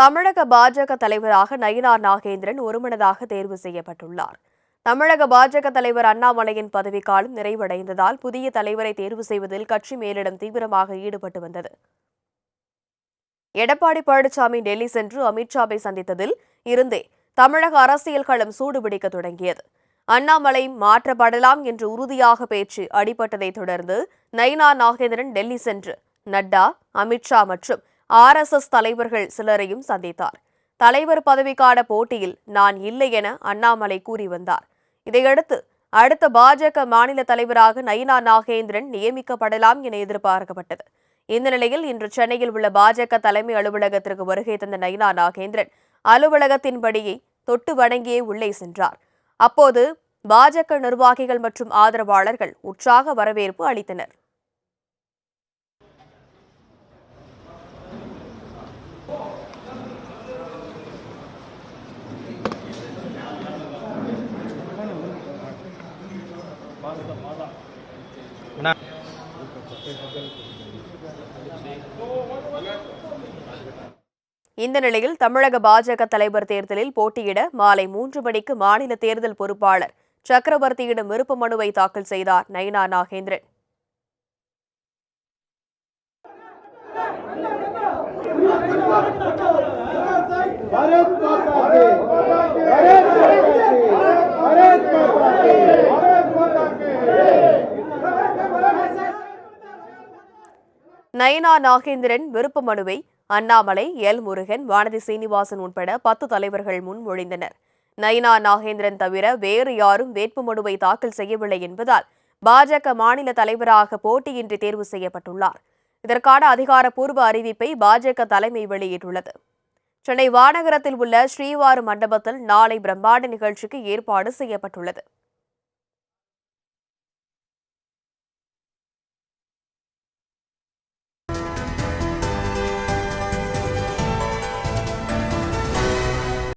தமிழக பாஜக தலைவராக நயினார் நாகேந்திரன் ஒருமனதாக தேர்வு செய்யப்பட்டுள்ளார். தமிழக பாஜக தலைவர் அண்ணாமலையின் பதவிக்காலம் நிறைவடைந்ததால் புதிய தலைவரை தேர்வு செய்வதில் கட்சி மேலிடம் தீவிரமாக ஈடுபட்டு வந்தது. எடப்பாடி பழனிசாமி டெல்லி சென்று அமித்ஷாவை சந்தித்ததில் இருந்தே தமிழக அரசியல் களம் சூடுபிடிக்க தொடங்கியது. அண்ணாமலை மாற்றப்படலாம் என்று உறுதியாக பேச்சு அடிபட்டதைத் தொடர்ந்து நயினா நாகேந்திரன் டெல்லி சென்று நட்டா அமித்ஷா மற்றும் ஆர்எஸ்எஸ் தலைவர்கள் சிலரையும் சந்தித்தார். தலைவர் பதவிக்கான போட்டியில் நான் இல்லை என அண்ணாமலை கூறி வந்தார். இதையடுத்து அடுத்த பாஜக மாநில தலைவராக நயினா நாகேந்திரன் நியமிக்கப்படலாம் என எதிர்பார்க்கப்பட்டது. இந்த நிலையில் இன்று சென்னையில் உள்ள பாஜக தலைமை அலுவலகத்திற்கு வருகை தந்த நயினா நாகேந்திரன் அலுவலகத்தின்படியே தொட்டு வணங்கியே உள்ளே சென்றார். அப்போது பாஜக நிர்வாகிகள் மற்றும் ஆதரவாளர்கள் உற்சாக வரவேற்பு அளித்தனர். இந்த நிலையில் தமிழக பாஜக தலைவர் தேர்தலில் போட்டியிட மாலை மூன்று மணிக்கு மாநில தேர்தல் பொறுப்பாளர் சக்கரவர்த்தியிடம் விருப்ப மனுவை தாக்கல் செய்தார் நயினா நாகேந்திரன். நயனா நாகேந்திரன் விருப்ப மனுவை அண்ணாமலை எல். முருகன் வானதி சீனிவாசன் உட்பட பத்து தலைவர்கள் முன்மொழிந்தனர் நயினா நாகேந்திரன் தவிர வேறு யாரும் வேட்புமனுவை தாக்கல் செய்யவில்லை என்பதால் பாஜக மாநில தலைவராக போட்டியின்றி தேர்வு செய்யப்பட்டுள்ளார். இதற்கான அதிகாரப்பூர்வ அறிவிப்பை பாஜக தலைமை வெளியிட்டுள்ளது. சென்னை வானகரத்தில் உள்ள ஸ்ரீவாரு மண்டபத்தில் நாளை பிரம்மாண்ட நிகழ்ச்சிக்கு ஏற்பாடு செய்யப்பட்டுள்ளது.